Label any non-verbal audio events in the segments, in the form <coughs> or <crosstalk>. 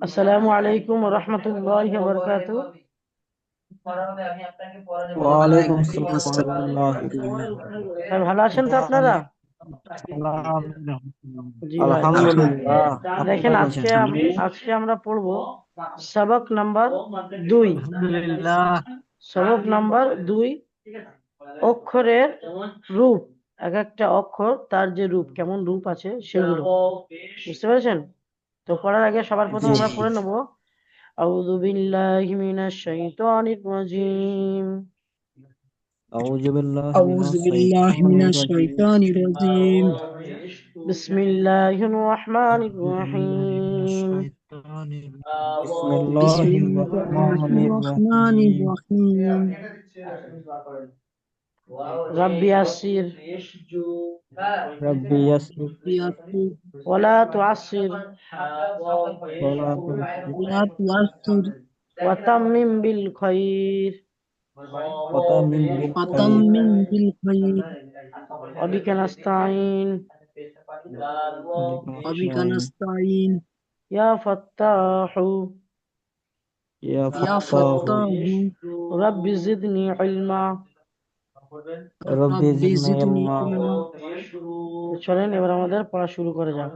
আসসালামু আলাইকুম রহমতুল্লাহ বরকাতু। ভালো আছেন তো আপনারা? জি ভাই। আলহামদুলিল্লাহ। দেখেন আজকে আম- আজকে আমরা পড়ব সবক নাম্বার দুই। সবক নাম্বার দুই অক্ষরের রূপ। এক একটা অক্ষর তার যে রূপ কেমন রূপ আছে সেগুলো বুঝতে পেরেছেন তো পড়ার আগে সবার প্রথম জি। আমরা পড়ে নেবো আউযু বিল্লাহি মিনাশ শাইতানির রাজিম আউযু বিল্লাহি أعوذ بالله من الشيطان الرجيم বিসমিল্লাহির রহমানির রহিম بسم بسم الله الله الرحمن الرحمن الرحيم الرحيم رب يسر ربي يسر يسر ولا تعسر ولا تيسر وتمم بالخير. وتمم بالخير. وبك نستعين. وبك نستعين. يا فتاح. يا فتاح. رب زدني علما. চলেন এবার আমাদের পড়া শুরু করে যাক।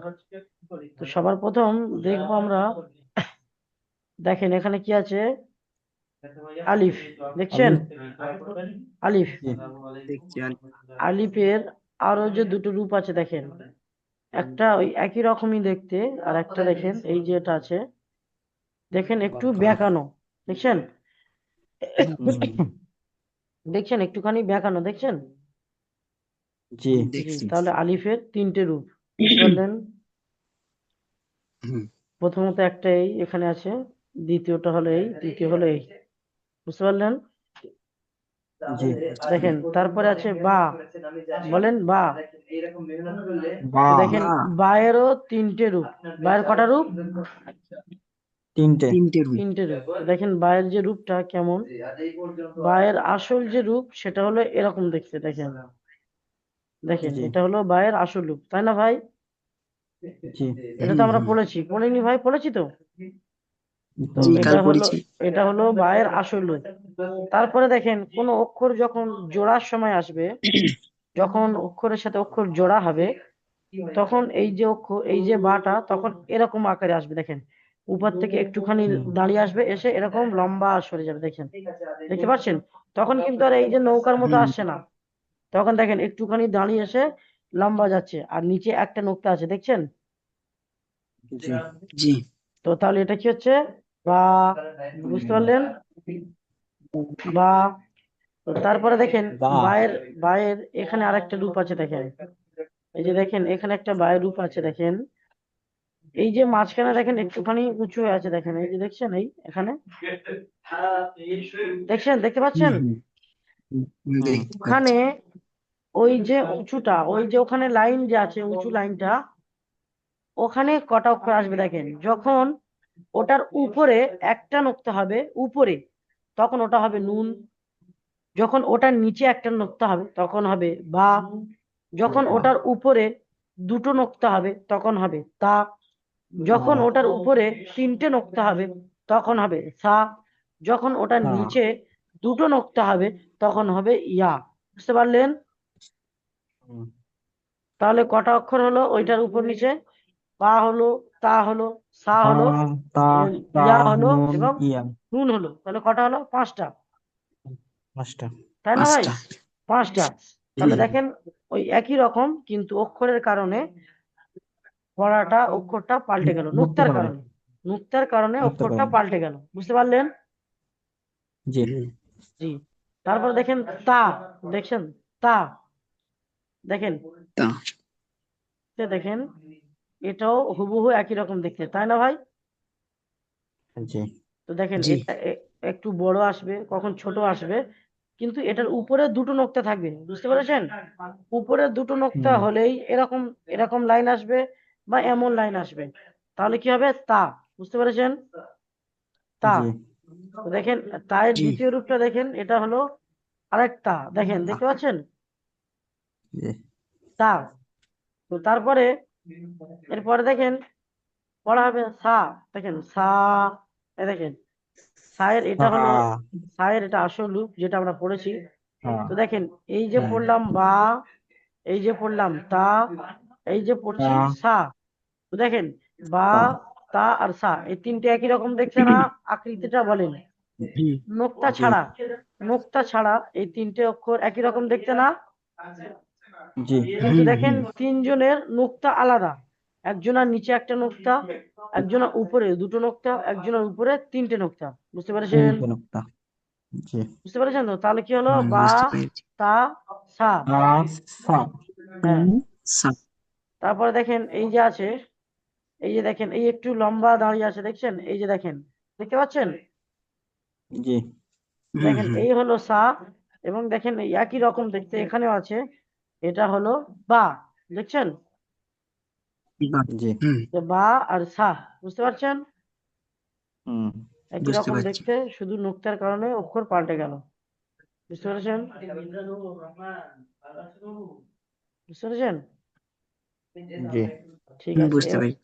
তো সবার প্রথম দেখব আমরা দেখেন এখানে কি আছে? আলিফ। দেখছেন? আলিফ। আলিফের আরও যে দুটো রূপ আছে দেখেন। একটা ওই একই রকমই দেখতে আর একটা দেখেন এই যে এটা আছে। দেখেন একটু বেঁকানো। দেখছেন? দেখছেন একটুখানি বেঁকানো দেখছেন? জি। তাহলে আলিফের তিনটে রূপ। <clears throat> বুঝতে পারলেন হুম। প্রথমত একটা এই এখানে আছে দ্বিতীয়টা হলো এই তৃতীয় হলো এই। বুঝতে পারলেন? জি। দেখেন তারপরে আছে বা। বলেন বা। বা দেখেন বায়েরও তিনটে রূপ। বায়ের কটা রূপ? তিনটে। তিনটে রুই তিনটে রূপ। দেখেন বায়ের যে রূপটা কেমন? বায়ের আসল যে রূপ সেটা হলো এরকম দেখতে দেখেন। দেখেন এটা হলো বায়ের আসল রূপ তাই না ভাই? এটা তো আমরা। পড়েছি। পড়িনি ভাই? পড়েছি তো? এটা হলো। এটা হলো বায়ের আসল রূপ। তারপরে দেখেন কোন অক্ষর যখন জোড়ার সময় আসবে যখন অক্ষরের সাথে অক্ষর জোড়া হবে তখন এই যে অক্ষর এই যে বাটা তখন এরকম আকারে আসবে দেখেন। উপর থেকে একটুখানি দাঁড়িয়ে আসবে এসে এরকম লম্বা সরে যাবে দেখেন। দেখতে পাচ্ছেন? তখন কিন্তু আর এই যে নৌকার মতো আসছে না। তখন দেখেন একটুখানি দাঁড়িয়ে এসে লম্বা যাচ্ছে আর নিচে একটা নোক্তা আছে দেখছেন? জি। তো তাহলে এটা কি হচ্ছে? বা বুঝতে পারলেন? বা তো তারপরে দেখেন বা। বায়ের বায়ের এখানে আরেকটা রূপ আছে দেখেন। এই যে দেখেন এখানে একটা বায়ের রূপ আছে দেখেন। এই যে মাঝখানে দেখেন একটুখানি উঁচু হয়ে আছে দেখেন এই যে দেখছেন এই এখানে? দেখছেন দেখতে পাচ্ছেন? ওখানে ওই যে উঁচুটা ওই যে ওখানে লাইন যে আছে উঁচু লাইনটা ওখানে কটা অক্ষর আসবে দেখেন। যখন ওটার উপরে একটা নোক্তা হবে উপরে তখন ওটা হবে নুন। যখন ওটার নিচে একটা নোক্তা হবে তখন হবে বা। যখন ওটার উপরে দুটো নোক্তা হবে তখন হবে তা। যখন ওটার উপরে তিনটে নোক্তা হবে তখন হবে সা যখন ওটার হ্যাঁ। নিচে দুটো নোক্তা হবে তখন হবে ইয়া। বুঝতে পারলেন? তাহলে কটা অক্ষর হলো? ওইটার উপর নিচে বা হলো তা হলো সা হলো তা তা ইয়া হলো নুন এবং নুন হলো। তাহলে কটা হলো? পাঁচটা। পাঁচটা। তাই না ভাই? পাঁচটা। তাহলে দেখেন ওই একই রকম কিন্তু অক্ষরের কারণে পড়াটা অক্ষরটা পাল্টে গেল নুক্তার পারে। কারণে। নুক্তার কারণে অক্ষরটা পারে। পাল্টে গেল বুঝতে পারলেন? জি। জি। তারপর দেখেন তা দেখছেন? তা দেখেন? তা। দেখেন এটাও হুবহু একই রকম দেখতে তাই না ভাই? জি। তো দেখেন জি। এটা একটু বড় আসবে কখন ছোট আসবে কিন্তু এটার উপরে দুটো নোক্তা থাকবে বুঝতে পেরেছেন? উপরে দুটো নোক্তা হলেই এরকম এরকম লাইন আসবে বা এমন লাইন আসবে। তাহলে কি হবে? তা। বুঝতে পেরেছেন? তা। দেখেন তায়ের। দ্বিতীয় রূপটা দেখেন এটা হলো আরেকটা। দেখেন দেখতে পাচ্ছেন? তা। তো তারপরে এরপরে দেখেন পড়া হবে সা। দেখেন সা এই দেখেন সায়ের এটা হলো সায়ের এটা আসল রূপ যেটা আমরা পড়েছি। তো দেখেন এই যে হ্যাঁ। পড়লাম বা এই যে পড়লাম তা এই যে পড়ছি সা দেখেন বা তা। আর সা এই তিনটে একই রকম দেখছে না? <clears throat> আকৃতিটা বলেন। নোক্তা ছাড়া নোক্তা ছাড়া এই তিনটে অক্ষর একই রকম দেখতে না? দেখেন তিনজনের নোক্তা আলাদা। একজনের নিচে একটা নোক্তা একজনের উপরে দুটো নোক্তা একজনের উপরে তিনটে নোক্তা। বুঝতে পেরেছেন? নোক্তা। বুঝতে পেরেছেন তো? তাহলে কি হলো? বা তা সা। হ্যাঁ। সা। তারপরে দেখেন এই যে আছে এই যে দেখেন এই একটু লম্বা দাঁড়িয়ে আছে দেখছেন? এই যে দেখেন দেখতে পাচ্ছেন? জি। দেখেন এই হলো সা এবং দেখেন এই একই রকম দেখতে এখানেও আছে এটা হলো বা দেখছেন? বা আর সা বুঝতে পারছেন? হুম একই রকম দেখতে শুধু নোক্তার কারণে অক্ষর পাল্টে গেল। বুঝতে পেরেছেন? বুঝতে পেরেছেন? জি। ঠিক আছে। বুঝতে এবার-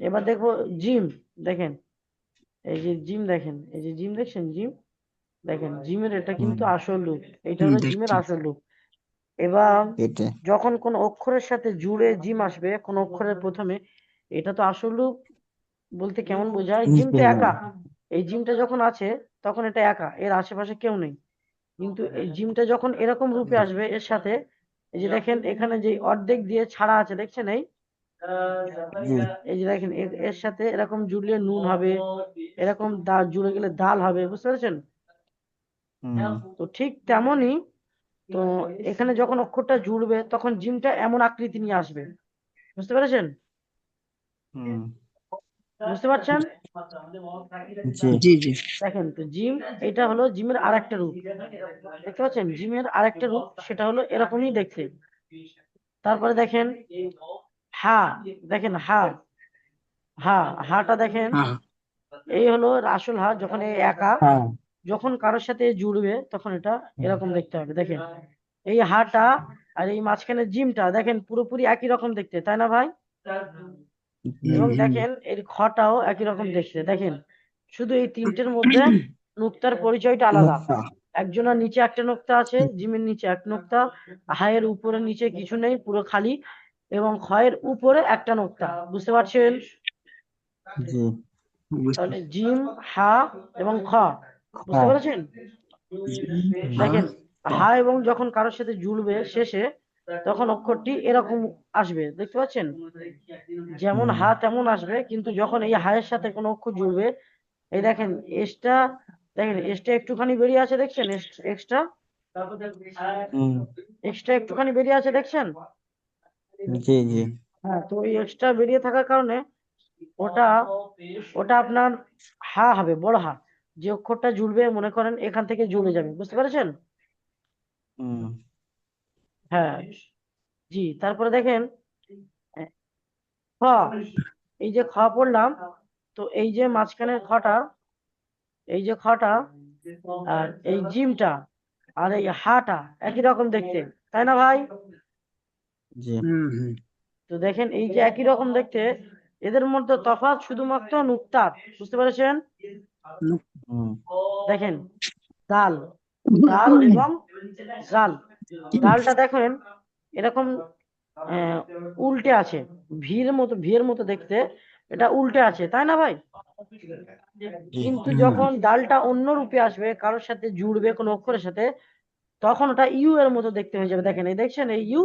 এবার দেখব জিম দেখেন। এই যে জিম দেখেন এই যে জিম দেখছেন জিম? দেখেন জিমের এটা কিন্তু আসল রূপ এটা হলো জিমের আসল রূপ এবং যখন কোন অক্ষরের সাথে জুড়ে জিম আসবে কোন অক্ষরের প্রথমে এটা তো আসল রূপ বলতে কেমন বোঝায়? জিম তো একা। এই জিমটা যখন আছে তখন এটা একা। এর আশেপাশে কেউ নেই। কিন্তু এই জিমটা যখন এরকম রূপে আসবে এর সাথে এই যে দেখেন এখানে যে অর্ধেক দিয়ে ছাড়া আছে দেখছেন এই? এই যে দেখেন এর সাথে এরকম জুড়লে নুন হবে এরকম জুড়ে গেলে দাল হবে বুঝতে পেরেছেন? হুম তো ঠিক তেমনই তো এখানে যখন অক্ষরটা জুড়বে তখন জিমটা এমন আকৃতি নিয়ে আসবে বুঝতে পেরেছেন? হুম বুঝতে পারছেন? জি জি দেখেন তো জিম এটা হলো জিমের আরেকটা রূপ। দেখতে পাচ্ছেন? জিমের আরেকটা রূপ সেটা হলো এরকমই দেখতে। তারপরে দেখেন হা দেখেন হা হা হাটা দেখেন। এই হলো আসল হা যখন এই একা যখন কারোর সাথে জুড়বে তখন এটা এরকম দেখতে হবে। দেখেন এই হাটা আর এই মাঝখানে জিমটা দেখেন পুরোপুরি একই রকম দেখতে তাই না ভাই? এবং। দেখেন এর খটাও একই রকম দেখতে। দেখেন শুধু এই তিনটের মধ্যে নুক্তার <coughs> পরিচয়টা আলাদা। একজনের নিচে একটা নোক্তা আছে জিমের নিচে এক নোক্তা হায়ের উপরে নিচে কিছু নেই পুরো খালি এবং ক্ষয়ের উপরে একটা নোক্তা। বুঝতে পারছেন? জি তাহলে জিম হা এবং খ। বুঝতে। পেরেছেন? দেখেন হা এবং যখন কারোর সাথে জুড়বে শেষে তখন অক্ষরটি এরকম আসবে দেখতে পাচ্ছেন? যেমন হা তেমন আসবে কিন্তু যখন এই হায়ের সাথে কোনো অক্ষর জুড়বে এই দেখেন এসটা দেখেন এসটা একটুখানি বেরিয়ে আছে দেখছেন? এক্সট্রা? এক্সট্রা একটুখানি বেরিয়ে আছে দেখছেন? জি জি। হ্যাঁ তো এই এক্সট্রা বেরিয়ে থাকার কারণে ওটা ওটা আপনার হা হবে বড় হা। যে অক্ষরটা জুড়বে মনে করেন এখান থেকে জুড়ে যাবে বুঝতে পেরেছেন? হুম। হ্যাঁ। জি তারপরে দেখেন খ এই যে খ পড়লাম তো এই যে মাঝখানের খটা এই যে খটা আর এই জিমটা আর এই হাটা একই রকম দেখতে তাই না ভাই? হুম হুম। তো দেখেন এই যে একই রকম দেখতে এদের মধ্যে তফাৎ শুধুমাত্র নুক্তার বুঝতে পেরেছেন? হুম দেখেন দাল দাল এবং জাল। ডালটা দেখেন এরকম উল্টে আছে। ভির মতো ভিয়ের মতো দেখতে। এটা উল্টে আছে তাই না ভাই? কিন্তু যখন ডালটা অন্য রূপে আসবে কারোর সাথে জুড়বে কোনো অক্ষরের সাথে তখন ওটা ইউ এর মতো দেখতে হয়ে যাবে। দেখেন এই দেখছেন এই ইউ?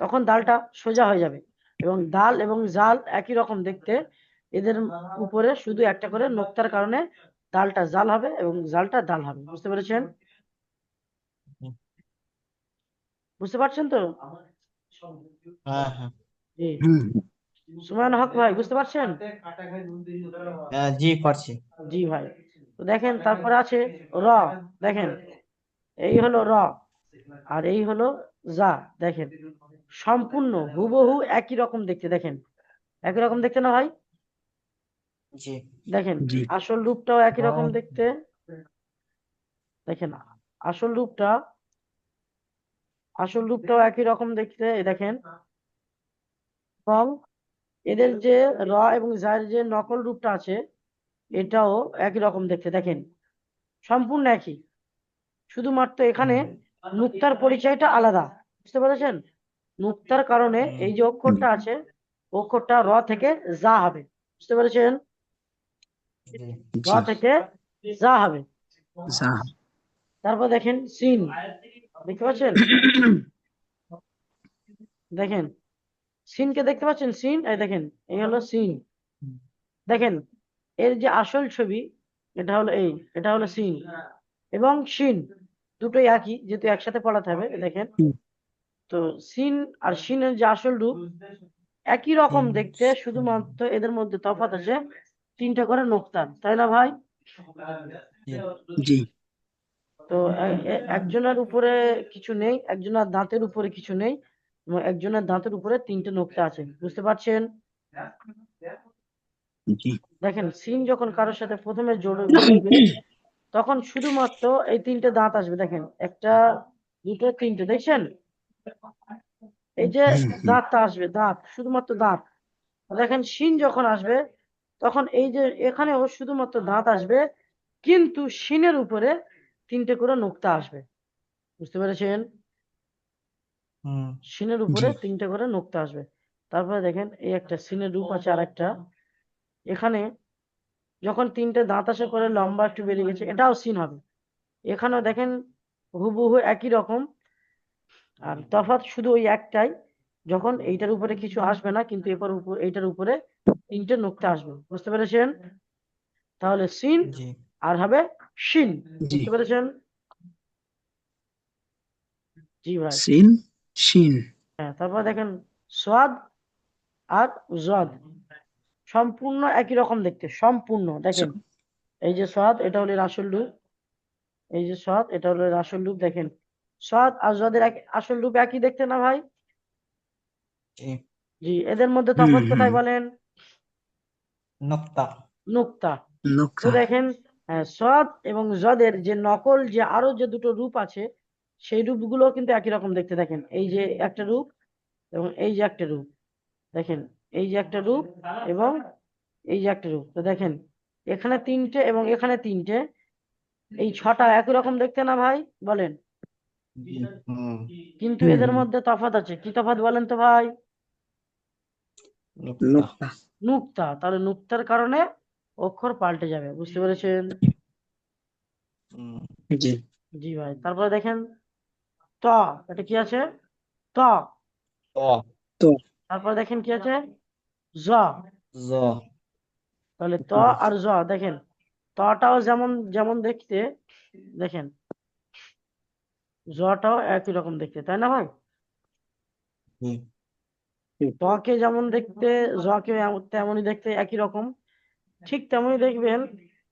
তখন ডালটা সোজা হয়ে যাবে। এবং ডাল এবং জাল একই রকম দেখতে। এদের উপরে শুধু একটা করে নোক্তার কারণে ডালটা জাল হবে এবং জালটা ডাল হবে। বুঝতে পেরেছেন হুম। বুঝতে পারছেন তো? হ্যাঁ হ্যাঁ। জি। হুম। সুমায়ন হক ভাই বুঝতে পারছেন? হ্যাঁ, জি পারছি জি ভাই। তো দেখেন তারপরে আছে র দেখেন। এই হলো র আর এই হলো যা দেখেন। সম্পূর্ণ হুবহু একই রকম দেখতে দেখেন। একই রকম দেখতে না ভাই? জি। দেখেন জি। আসল রূপটাও একই রকম হ্যাঁ। দেখতে। দেখেন আসল রূপটা আসল রূপটাও একই রকম দেখতে এই দেখেন। এবং এদের যে র এবং জায়ের যে নকল রূপটা আছে এটাও একই রকম দেখতে দেখেন। সম্পূর্ণ একই। শুধুমাত্র এখানে নুক্তার পরিচয়টা আলাদা বুঝতে পেরেছেন? নুক্তার কারণে এই যে অক্ষরটা আছে অক্ষরটা র থেকে যা হবে বুঝতে পেরেছেন? র থেকে যা হবে। তারপর দেখেন সিন। দেখতে পাচ্ছেন? দেখেন, সিনকে দেখতে পাচ্ছেন? সিন? এই দেখেন, এই হলো সিন। দেখেন, এর যে আসল ছবি, এটা হলো এই, এটা হলো সিন। এবং শিন দুটোই একই, যেহেতু একসাথে পড়াতে হবে, দেখেন। তো সিন আর শিনের যে আসল রূপ, একই রকম দেখতে, শুধুমাত্র এদের মধ্যে তফাৎ আছে, তিনটা করে নোক্তা তাই না ভাই? জি। তো একজনের উপরে কিছু নেই একজনের দাঁতের উপরে কিছু নেই একজনের দাঁতের উপরে তিনটে নোক্তা আছে বুঝতে পারছেন? দেখেন সিন যখন কারোর সাথে প্রথমে জোড় তখন শুধুমাত্র এই তিনটে দাঁত আসবে দেখেন একটা দুটো তিনটে দেখছেন? এই যে। দাঁতটা আসবে দাঁত শুধুমাত্র দাঁত। দেখেন শিন যখন আসবে তখন এই যে এখানেও শুধুমাত্র দাঁত আসবে কিন্তু শিনের উপরে তিনটে করে নোক্তা আসবে। বুঝতে পেরেছেন? হুম। সিনের উপরে জি। তিনটে করে নোক্তা আসবে। তারপরে দেখেন এই একটা সিনের রূপ আছে আর একটা এখানে যখন তিনটে দাঁত আসে করে লম্বা একটু বেরিয়ে গেছে এটাও সিন হবে। এখানেও দেখেন হুবহু একই রকম। আর তফাৎ শুধু ওই একটাই যখন এইটার উপরে কিছু আসবে না কিন্তু এরপর উপর এইটার উপরে তিনটে নোক্তা আসবে। বুঝতে পেরেছেন? তাহলে সিন জি। আর হবে শিন বুঝতে পেরেছেন? জি ভাই। সিন শিন। হ্যাঁ তারপর দেখেন সোয়াদ আর জদ সম্পূর্ণ একই রকম দেখতে সম্পূর্ণ। দেখেন এই যে সোয়াদ এটা হলো আসল রূপ। এই যে সোয়াদ এটা হলো আসল রূপ দেখেন। সোয়াদ আর জদের এক- আসল রূপ একই দেখতে না ভাই? জি। জি এদের মধ্যে তফাৎ কোথায় বলেন? নোক্তা। নুক্তা। তো দেখেন সদ এবং জদের যে নকল যে আরও যে দুটো রূপ আছে সেই রূপগুলো কিন্তু একই রকম দেখতে দেখেন এই যে একটা রূপ এবং এই যে একটা রূপ দেখেন এই যে একটা রূপ এবং এই যে একটা রূপ। তো দেখেন এখানে তিনটে এবং এখানে তিনটে এই ছটা একই রকম দেখতে না ভাই? বলেন। কিন্তু এদের মধ্যে তফাত আছে। কি তফাত বলেন তো ভাই? নোক্তা। নুক্তা। তাহলে নুক্তার কারণে অক্ষর পাল্টে যাবে বুঝতে পেরেছেন? জি। জি ভাই তারপরে দেখেন ত এটা কি আছে? ত। ত। তারপর দেখেন কি আছে? জ। জ। তাহলে ত আর জ দেখেন তটাও যেমন যেমন দেখতে দেখেন জটাও একই রকম দেখতে তাই না ভাই? তকে যেমন দেখতে জকে তেমনই দেখতে একই রকম। ঠিক তেমনই দেখবেন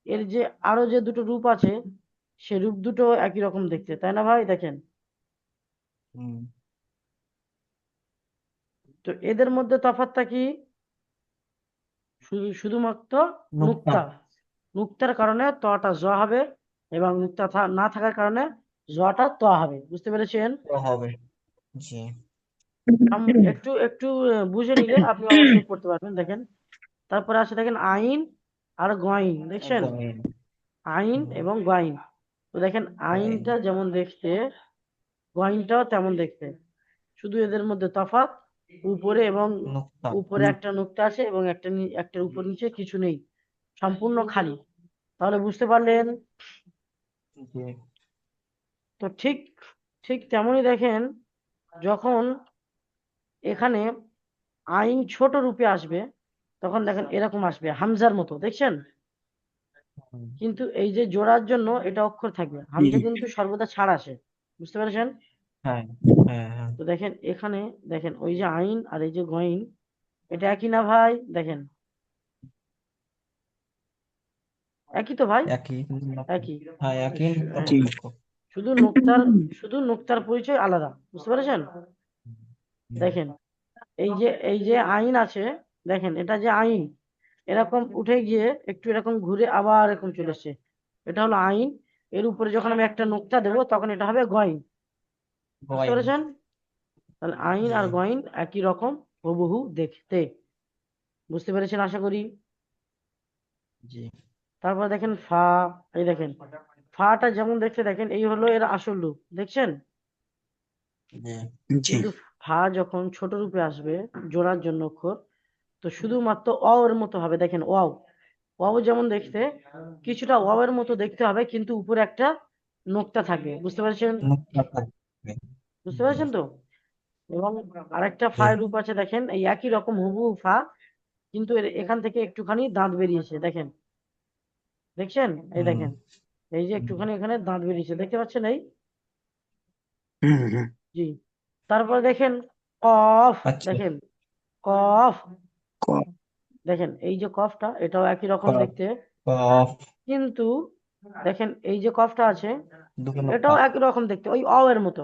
এর যে আরও যে দুটো রূপ আছে সে রূপ দুটো একই রকম দেখতে তাই না ভাই? দেখেন। তো এদের মধ্যে তফাৎটা কি? শুধু শুধুমাত্র নুক্তা। নুক্তা। নুক্তার কারণে তটা জ হবে এবং নুক্তা থা- না থাকার কারণে জটা ত হবে বুঝতে পেরেছেন? হবে জি। একটু একটু বুঝে নিলে আপনি অবশ্যই পড়তে পারবেন দেখেন। তারপরে আছে দেখেন আইন। আর গয়ন দেখছেন? আইন এবং গয়ন তো দেখেন আইনটা যেমন দেখতে গয়নটাও তেমন দেখতে। শুধু এদের মধ্যে তফাৎ উপরে এবং উপরে একটা নুক্তা আছে এবং একটা একটার উপর নিচে কিছু নেই। সম্পূর্ণ খালি। তাহলে বুঝতে পারলেন? তো ঠিক ঠিক তেমনই দেখেন যখন এখানে আইন ছোট রূপে আসবে তখন দেখেন এরকম আসবে হামজার মতো দেখছেন? কিন্তু এই যে জোড়ার জন্য এটা অক্ষর থাকবে হামজা কিন্তু সর্বদা ছাড় আসে বুঝতে পেরেছেন? হ্যাঁ হ্যাঁ হ্যাঁ। তো দেখেন এখানে দেখেন ওই যে আইন আর এই যে গইন এটা একই না ভাই? দেখেন। একই তো ভাই? একই একই। হ্যাঁ একই শুধু নুক্তার শুধু নুক্তার পরিচয় আলাদা বুঝতে পেরেছেন? দেখেন এই যে এই যে আইন আছে দেখেন এটা যে আইন এরকম উঠে গিয়ে একটু এরকম ঘুরে আবার এরকম চলে এসছে। এটা হলো আইন এর উপরে যখন আমি একটা নোক্তা দেবো তখন এটা হবে গইন বুঝতে গয়ন। পেরেছেন? তাহলে আইন আর গয়ন একই রকম হুবহু দেখতে। বুঝতে পেরেছেন আশা করি? জি। তারপর দেখেন ফা এই দেখেন ফাটা যেমন দেখতে দেখেন এই হলো এর আসল রূপ। দেখছেন? কিন্তু ফা যখন ছোট রূপে আসবে জোড়ার জন্য অক্ষর তো শুধুমাত্র অ এর মতো হবে দেখেন ওয়াও। ওয়াও যেমন দেখতে কিছুটা ওয়াও এর মতো দেখতে হবে কিন্তু উপরে একটা নোক্তা থাকবে বুঝতে পেরেছেন? বুঝতে পেরেছেন তো? এবং আরেকটা ফা রূপ আছে দেখেন এই একই রকম হুবহু ফা কিন্তু এখান থেকে একটুখানি দাঁত বেরিয়েছে দেখেন। দেখছেন? এই দেখেন এই যে একটুখানি এখানে দাঁত বেরিয়েছে দেখতে পাচ্ছেন এই? জি। তারপরে দেখেন কফ আচ্ছা। দেখেন কফ কফ। দেখেন এই যে কফটা এটাও একই রকম কফ। দেখতে কফ কিন্তু দেখেন এই যে কফটা আছে এটাও নোক্তা একই রকম দেখতে ওই অ এর মতো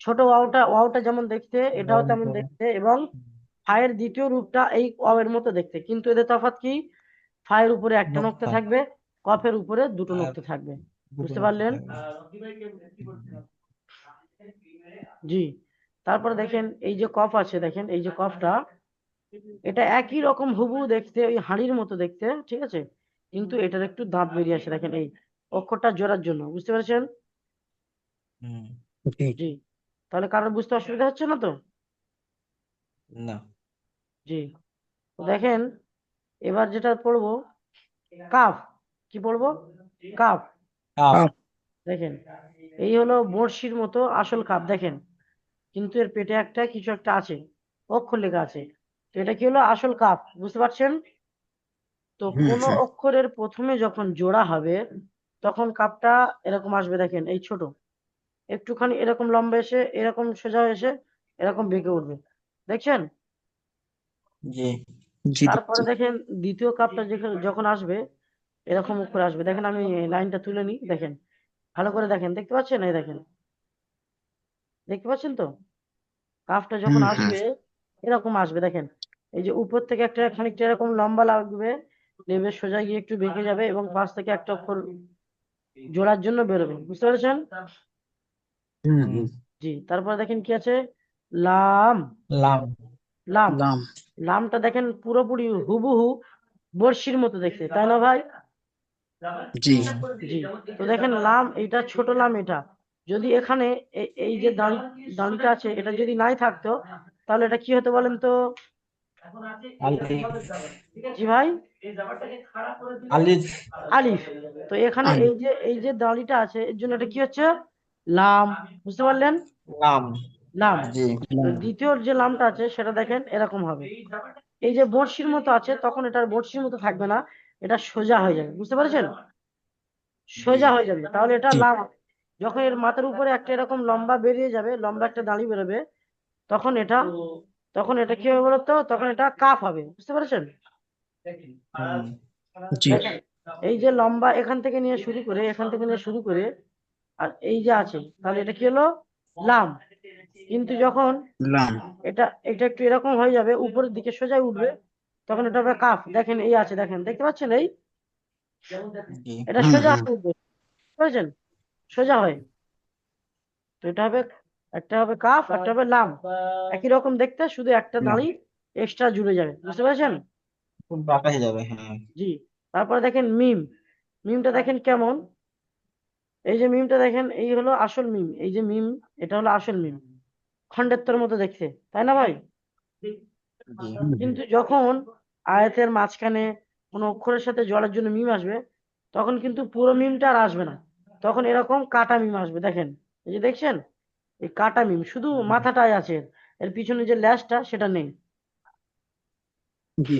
ছোট ওয়াওটা ওয়াওটা যেমন দেখতে এটাও তেমন। দেখতে এবং ফায়ের দ্বিতীয় রূপটা এই অ এর মতো দেখতে কিন্তু এদের তফাৎ কি ফায়ের উপরে একটা নোক্তা নোক্তা। থাকবে কফের উপরে দুটো আর নোক্তা থাকবে দুটো বুঝতে নোক্তা পারলেন? থাকবে। জি তারপরে দেখেন এই যে কফ আছে দেখেন এই যে কফটা এটা একই রকম হুবহু দেখতে ওই হাঁড়ির মতো দেখতে ঠিক আছে? কিন্তু এটার একটু দাঁত বেরিয়ে আসে দেখেন এই অক্ষরটা জোড়ার জন্য বুঝতে পেরেছেন? জি। তাহলে কারোর বুঝতে অসুবিধা হচ্ছে না তো? না। জি দেখেন এবার যেটা পড়ব কাফ কি পড়ব? কাফ। দেখেন এই হলো বড়শির মতো আসল কাপ দেখেন। কিন্তু এর পেটে একটা কিছু একটা আছে অক্ষর লেখা আছে। তো এটা কি হলো? আসল কাপ বুঝতে পারছেন? তো কোনো অক্ষরের প্রথমে যখন জোড়া হবে তখন কাপটা এরকম আসবে দেখেন এই ছোট। একটুখানি এরকম লম্বা এসে এরকম সোজা এসে এরকম বেঁকে উঠবে। দেখছেন? জি জি তারপরে দেখেন দ্বিতীয় কাপটা যখন আসবে এরকম করে আসবে। দেখেন আমি লাইনটা তুলে নিই দেখেন। ভালো করে দেখেন দেখতে পাচ্ছেন? এই দেখেন। দেখতে পাচ্ছেন তো? কাপটা যখন। আসবে এরকম আসবে দেখেন। এই যে উপর থেকে একটা খানিকটা এরকম লম্বা লাগবে নেবে সোজা গিয়ে একটু বেঁকে যাবে এবং পাশ থেকে একটা অক্ষর জোড়ার জন্য বেরোবে। বুঝতে পেরেছেন? জি তারপরে দেখেন কি আছে? লাম। লাম। লাম। লাম। লামটা দেখেন পুরোপুরি হুবহু বড়শির মতো দেখতে তাই না ভাই? জি। জি। তো দেখেন লাম এটা ছোট লাম এটা। যদি এখানে এই যে দাঁড়ি দাঁড়িটা আছে এটা যদি নাই থাকতো তাহলে এটা কি হতো বলেন তো? জি ভাই। আলিফ। তো এখানে এই যে এই যে দাঁড়িটা আছে এর জন্য এটা কি হচ্ছে? লাম। বুঝতে পারলেন? লাম। লাম। দ্বিতীয় যে লামটা আছে সেটা দেখেন এরকম হবে। এই যে বড়শির মতো আছে তখন এটার বড়শির মতো থাকবে না এটা সোজা হয়ে যাবে। বুঝতে পেরেছেন? সোজা হয়ে যাবে। তাহলে এটা। লাম। যখন এর মাথার উপরে একটা এরকম লম্বা বেরিয়ে যাবে লম্বা একটা দাঁড়ি বেরোবে তখন এটা তখন এটা কি হবে বলতো? তখন এটা কাফ হবে বুঝতে পেরেছেন? এই যে লম্বা এখান থেকে নিয়ে শুরু করে এখান থেকে নিয়ে শুরু করে আর এই যে আছে তাহলে এটা কি হলো? লাম। কিন্তু যখন লাম। এটা এটা একটু এরকম হয়ে যাবে উপরের দিকে সোজা উঠবে তখন এটা হবে কাফ। দেখেন এই আছে দেখেন দেখতে পাচ্ছেন এই? এটা সোজা উঠবে বুঝতে পেরেছেন? সোজা হয়। তো এটা হবে একটা হবে কাফ একটা হবে লাম। একই রকম দেখতে শুধু একটা। দাঁড়ি এক্সট্রা জুড়ে যাবে। বুঝতে পেরেছেন? যাবে হ্যাঁ। জি। তারপরে দেখেন মিম। মিমটা দেখেন কেমন? এই যে মিমটা দেখেন এই হলো আসল মিম। এই যে মিম এটা হলো আসল মিম। খণ্ডেত্বর মতো দেখতে। তাই না ভাই? কিন্তু যখন আয়াতের মাঝখানে কোনো অক্ষরের সাথে জলের জন্য মিম আসবে তখন কিন্তু পুরো মিমটা আর আসবে না। তখন এরকম কাটা মিম আসবে দেখেন। এই যে দেখছেন? এই কাটা মিম শুধু মাথাটাই আছে। এর। পিছনে যে ল্যাজটা সেটা নেই। জি।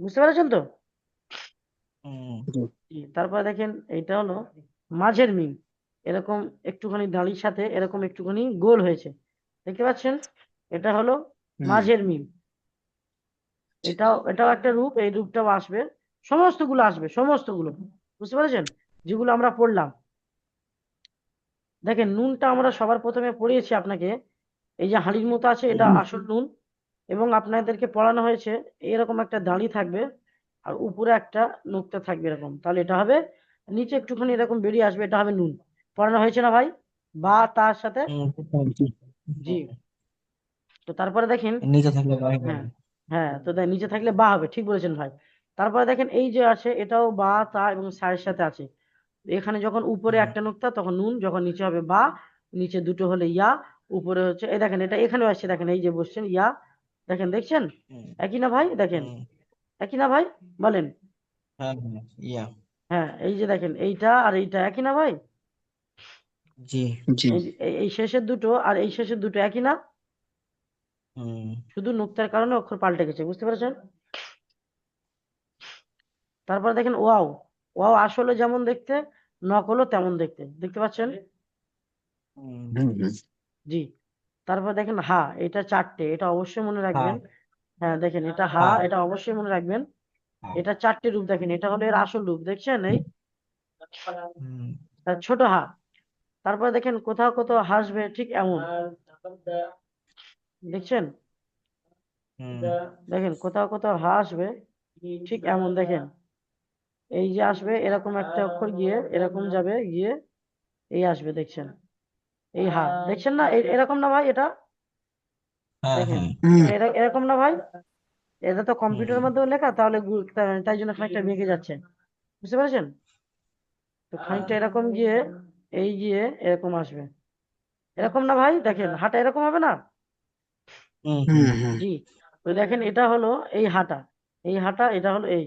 বুঝতে পেরেছেন তো? তারপরে দেখেন এইটা হলো মাঝের মিম। এরকম একটুখানি দাঁড়ির সাথে এরকম একটুখানি গোল হয়েছে। দেখতে পাচ্ছেন? এটা হলো মাঝের মিম। এটাও এটাও একটা রূপ এই রূপটাও আসবে। সমস্তগুলো আসবে সমস্তগুলো। বুঝতে পেরেছেন? যেগুলো আমরা পড়লাম। দেখেন নুনটা আমরা সবার প্রথমে পড়িয়েছি আপনাকে। এই যে হাঁড়ির মতো আছে এটা আসল নুন। এবং আপনাদেরকে পড়ানো হয়েছে এরকম একটা দাঁড়ি থাকবে আর উপরে একটা নোক্তা থাকবে এরকম। তাহলে এটা হবে নিচে একটুখানি এরকম বেরিয়ে আসবে এটা হবে নুন। পড়ানো হয়েছে না ভাই? বা তার সাথে? জি। তো তারপরে দেখেন নিচে থাকলে হ্যাঁ হ্যাঁ তো দেখ নিচে থাকলে বা হবে ঠিক বলেছেন ভাই। তারপরে দেখেন এই যে আছে এটাও বা তা এবং সায়ের সাথে আছে। এখানে যখন উপরে একটা নোক্তা তখন নুন যখন নিচে হবে বা নিচে দুটো হলে ইয়া উপরে হচ্ছে এই দেখেন এটা এখানেও আসছে দেখেন এই যে বসছেন ইয়া দেখেন দেখছেন? একই না ভাই? দেখেন একই না ভাই? বলেন। হ্যাঁ হ্যাঁ ইয়া। হ্যাঁ এই যে দেখেন এইটা আর এইটা একই না ভাই? জি। জি। এই শেষের দুটো আর এই শেষের দুটো একই না? হুম। শুধু নোক্তার কারণে অক্ষর পাল্টে গেছে বুঝতে পেরেছেন? তারপর দেখেন ওয়াও ওয়াও আসলে যেমন দেখতে নকলও তেমন দেখতে। দেখতে পাচ্ছেন? জি। তারপর দেখেন হা এটা চারটে এটা অবশ্যই মনে রাখবেন। হ্যাঁ দেখেন এটা হা। এটা অবশ্যই মনে রাখবেন। এটা চারটে রূপ দেখেন এটা হলো এর আসল রূপ। দেখছেন এই? ছোট হা। তারপর দেখেন কোথাও কোথাও হাসবে ঠিক এমন। দেখছেন? দেখেন কোথাও কোথাও হা আসবে ঠিক এমন দেখেন। এই যে আসবে এরকম একটা অক্ষর গিয়ে এরকম যাবে গিয়ে এই আসবে দেখছেন? এই হা দেখছেন না? এরকম না ভাই এটা? হ্যাঁ দেখেন। হ্যাঁ। এরকম না ভাই? এটা তো কম্পিউটারের। মাধ্যমে লেখা তাহলে তাই জন্য খানিকটা বেঁকে যাচ্ছে। বুঝতে পেরেছেন? তো খানিকটা এরকম গিয়ে এই গিয়ে এরকম আসবে। এরকম না ভাই? দেখেন হাটা এরকম হবে না? জি। তো দেখেন এটা হলো এই হাটা। এই হাটা এটা হলো এই।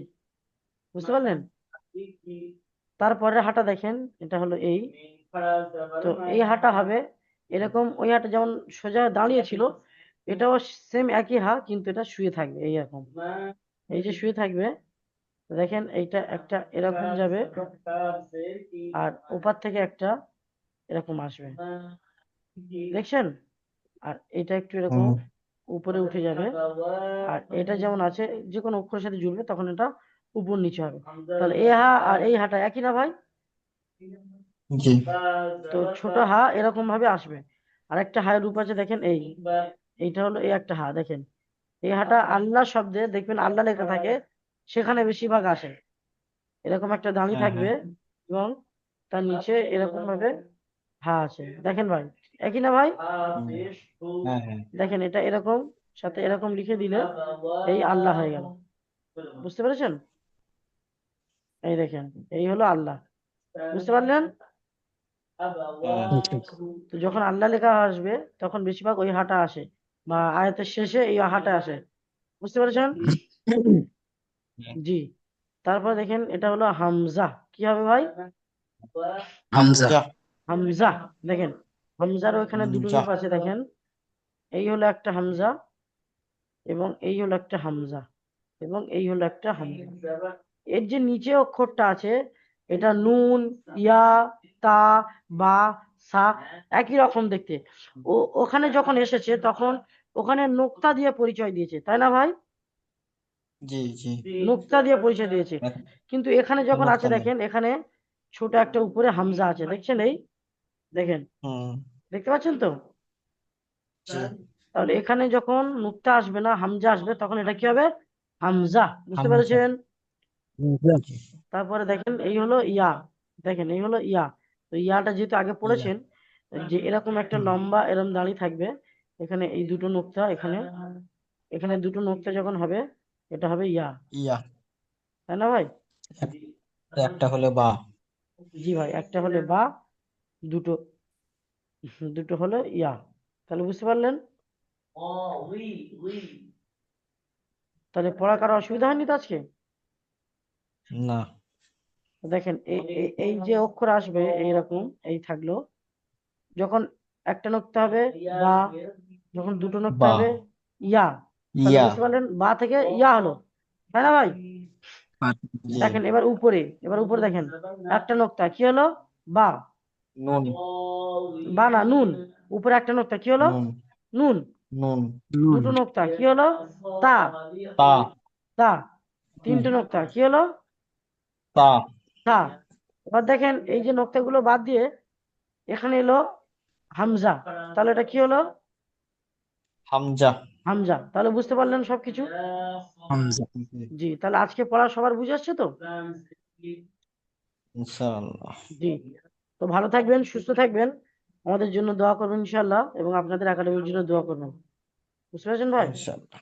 বুঝতে পারলেন? তারপরে হাটা দেখেন এটা হলো এই। তো এই হাটা হবে এরকম ওই হাটা যেমন সোজা দাঁড়িয়ে ছিল এটাও সেম একই হা কিন্তু এটা শুয়ে থাকবে এই রকম। এই যে শুয়ে থাকবে দেখেন এইটা একটা এরকম যাবে আর ওপার থেকে একটা এরকম আসবে। দেখছেন? আর এটা একটু এরকম উপরে উঠে যাবে আর এটা যেমন আছে যে কোনো অক্ষরের সাথে জুড়বে তখন এটা উপর নিচে হবে তাহলে এ হা আর এই হাটা একই না ভাই? জি। তো ছোট হা এরকম ভাবে আসবে। আর একটা হায়ের রূপ আছে দেখেন এই। এইটা হলো এই একটা হা দেখেন। এই হাটা আল্লাহ শব্দে দেখবেন আল্লাহ লেখা থাকে সেখানে বেশিরভাগ আসে। এরকম একটা দাঁড়িয়ে হ্যাঁ, থাকবে এবং তার নিচে এরকম ভাবে হা আছে। দেখেন ভাই একই না ভাই? হ্যাঁ হ্যাঁ। দেখেন এটা এরকম সাথে এরকম লিখে দিলে এই আল্লাহ হয়ে গেল। বুঝতে পেরেছেন? এই দেখেন এই হলো আল্লাহ। বুঝতে পারলেন? যখন আল্লাহ লেখা আসবে তখন বেশিরভাগ ওই হাটা আসে বা আয়াতের শেষে এই হাটা আসে। বুঝতে পেরেছেন? জি। তারপর দেখেন এটা হলো হামজা। কি হবে ভাই? হামজা। হামজা। দেখেন হামজার ওখানে দুটো। রূপ আছে দেখেন। এই হলো একটা হামজা এবং এই হলো একটা হামজা এবং এই হলো একটা হামজা। এর যে নিচে অক্ষরটা আছে এটা নুন ইয়া তা বা সা একই রকম দেখতে। ও ওখানে যখন এসেছে তখন ওখানে নোক্তা দিয়ে পরিচয় দিয়েছে তাই না ভাই? জি জি। নোক্তা দিয়ে পরিচয় দিয়েছে। কিন্তু এখানে যখন আছে দেখেন এখানে ছোট একটা উপরে হামজা আছে দেখছেন এই? দেখেন। দেখতে পাচ্ছেন তো? তাহলে এখানে যখন নুক্তা আসবে না হামজা আসবে তখন এটা কি হবে? হামজা। বুঝতে পেরেছেন? তারপরে দেখেন এই হলো ইয়া। দেখেন এই হলো ইয়া। তো ইয়াটা যেহেতু আগে পড়েছেন যে এরকম একটা লম্বা এরকম দাঁড়িয়ে থাকবে এখানে এই দুটো নোক্তা এখানে এখানে দুটো নোক্তা যখন হবে এটা হবে ইয়া। ইয়া। তাই না ভাই? একটা হলে বা। জি ভাই একটা হলে বা দুটো দুটো হলো ইয়া। তাহলে বুঝতে পারলেন? তাহলে পড়া কারও অসুবিধা হয়নি তো আজকে? না। দেখেন এই যে অক্ষর আসবে এইরকম এই থাকল। যখন একটা নোক্তা হবে বা যখন দুটো নোক্তা বা। হবে ইয়া। তাহলে ইয়া। বুঝতে পারলেন বা থেকে ইয়া হলো। তাই না ভাই? জি দেখেন এবার উপরে এবার উপরে দেখেন একটা নোক্তা কি হলো? বা। নুন। বা না নুন। উপরে একটা নোক্তা কি হলো? নুন নুন। নুন। নুন। দুটো নোক্তা কি হলো? তা। তা। তা। তিনটে নোক্তা কি হলো? তা। তা এবার দেখেন এই যে নোক্তাগুলো বাদ দিয়ে এখানে এলো হামজা। তাহলে এটা কি হলো? হামজা। হামজা। তাহলে বুঝতে পারলেন সবকিছু? হামজা। জি তাহলে আজকে পড়া সবার বুঝে আসছে তো? ইনশাআল্লাহ। জি তো ভালো থাকবেন সুস্থ থাকবেন। আমাদের জন্য দোয়া করবেন ইনশাআল্লাহ এবং আপনাদের একাডেমির জন্য দোয়া করবেন। বুঝতে পারছেন ভাই? ইনশাআল্লাহ।